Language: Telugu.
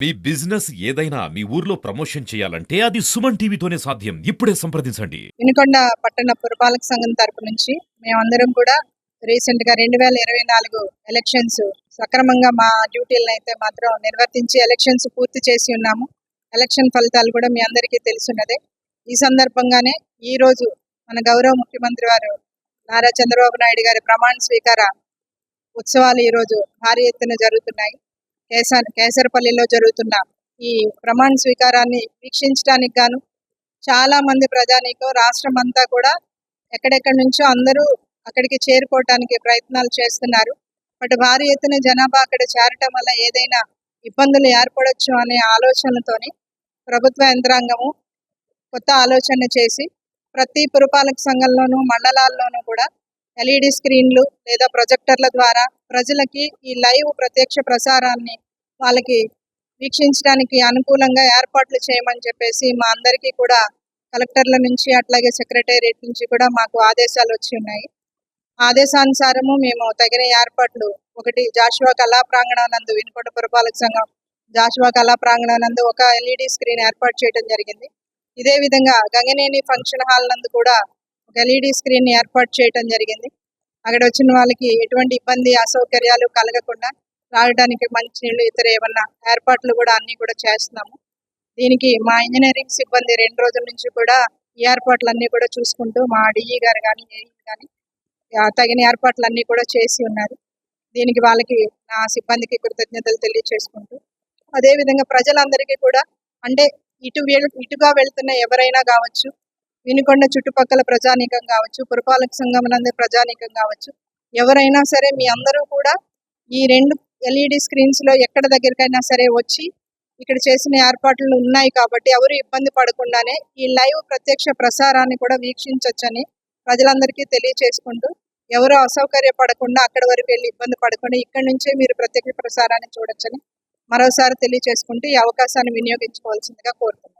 మీ బిజినెస్ ఏదైనా మీ ఊర్లో ప్రమోషన్ చేయాలంటే అది సుమన్ టీవీతోనే సాధ్యం. ఇప్పుడే సంప్రదించండి. వినుకొండ పట్టణ పురపాలక సంఘం తరపు నుంచి మేమందరం కూడా రీసెంట్గా రెండు వేల ఇరవై నాలుగు ఎలక్షన్స్ సక్రమంగా మా డ్యూటీలను అయితే మాత్రం నిర్వర్తించి ఎలక్షన్స్ పూర్తి చేసి ఉన్నాము. ఎలక్షన్ ఫలితాలు కూడా మీ అందరికీ తెలుసున్నదే. ఈ సందర్భంగానే ఈ రోజు మన గౌరవ ముఖ్యమంత్రి వారు నారా చంద్రబాబు నాయుడు గారి ప్రమాణ స్వీకార ఉత్సవాలు ఈ రోజు భారీ ఎత్తున జరుగుతున్నాయి. కేసా కేసరపల్లిలో జరుగుతున్న ఈ ప్రమాణ స్వీకారాన్ని వీక్షించడానికి గాను చాలా మంది ప్రజానీకం రాష్ట్రం అంతా కూడా ఎక్కడెక్కడి నుంచో అందరూ అక్కడికి చేరుకోవటానికి ప్రయత్నాలు చేస్తున్నారు. బట్ భారీ ఎత్తున జనాభా అక్కడ చేరటం వల్ల ఏదైనా ఇబ్బందులు ఏర్పడవచ్చు అనే ఆలోచనతోని ప్రభుత్వ యంత్రాంగము కొత్త ఆలోచన చేసి ప్రతి పురపాలక సంఘంలోనూ మండలాల్లోనూ కూడా ఎల్ఈడి స్క్రీన్లు లేదా ప్రొజెక్టర్ల ద్వారా ప్రజలకి ఈ లైవ్ ప్రత్యక్ష ప్రసారాన్ని వాళ్ళకి వీక్షించడానికి అనుకూలంగా ఏర్పాట్లు చేయమని చెప్పేసి మా అందరికీ కూడా కలెక్టర్ల నుంచి అట్లాగే సెక్రటేరియట్ నుంచి కూడా మాకు ఆదేశాలు వచ్చి ఉన్నాయి. ఆదేశానుసారము మేము తగిన ఏర్పాట్లు ఒకటి జాషువా కళా ప్రాంగణానందు వినుకొండ పురపాలక సంఘం జాషువా కళా ప్రాంగణానందు ఒక ఎల్ఈడి స్క్రీన్ ఏర్పాటు చేయడం జరిగింది. ఇదే విధంగా గంగనేని ఫంక్షన్ హాల్ నందు కూడా ఒక ఎల్ఈడి స్క్రీన్ ఏర్పాటు చేయడం జరిగింది. అక్కడ వచ్చిన వాళ్ళకి ఎటువంటి ఇబ్బంది అసౌకర్యాలు కలగకుండా తాగడానికి మంచినీళ్ళు ఇతర ఏమన్నా ఏర్పాట్లు కూడా అన్ని కూడా చేస్తున్నాము. దీనికి మా ఇంజనీరింగ్ సిబ్బంది రెండు రోజుల నుంచి కూడా ఈ ఏర్పాట్లు అన్ని కూడా చూసుకుంటూ మా డిఈ గారు కానీ ఏఈ కానీ తగిన ఏర్పాట్లు అన్ని కూడా చేసి ఉన్నారు. దీనికి వాళ్ళకి నా సిబ్బందికి కృతజ్ఞతలు తెలియచేసుకుంటూ. అదే విధంగా ప్రజలందరికీ కూడా అంటే ఇటు వెళ్- ఇటుగా వెళ్తున్న ఎవరైనా కావచ్చు వినుకొండ చుట్టుపక్కల ప్రజానీకం కావచ్చు పురపాలక సంఘం నందు ప్రజానీకం కావచ్చు ఎవరైనా సరే మీ అందరూ కూడా ఈ రెండు ఎల్ఈడి స్క్రీన్స్లో ఎక్కడ దగ్గరికైనా సరే వచ్చి ఇక్కడ చేసిన ఏర్పాట్లు ఉన్నాయి కాబట్టి ఎవరు ఇబ్బంది పడకుండానే ఈ లైవ్ ప్రత్యక్ష ప్రసారాన్ని కూడా వీక్షించవచ్చని ప్రజలందరికీ తెలియచేసుకుంటూ ఎవరు అసౌకర్యపడకుండా అక్కడ వరకు వెళ్ళి ఇబ్బంది పడకుండా ఇక్కడ నుంచే మీరు ప్రత్యక్ష ప్రసారాన్ని చూడొచ్చని మరోసారి తెలియచేసుకుంటూ ఈ అవకాశాన్ని వినియోగించుకోవాల్సిందిగా కోరుతున్నాను.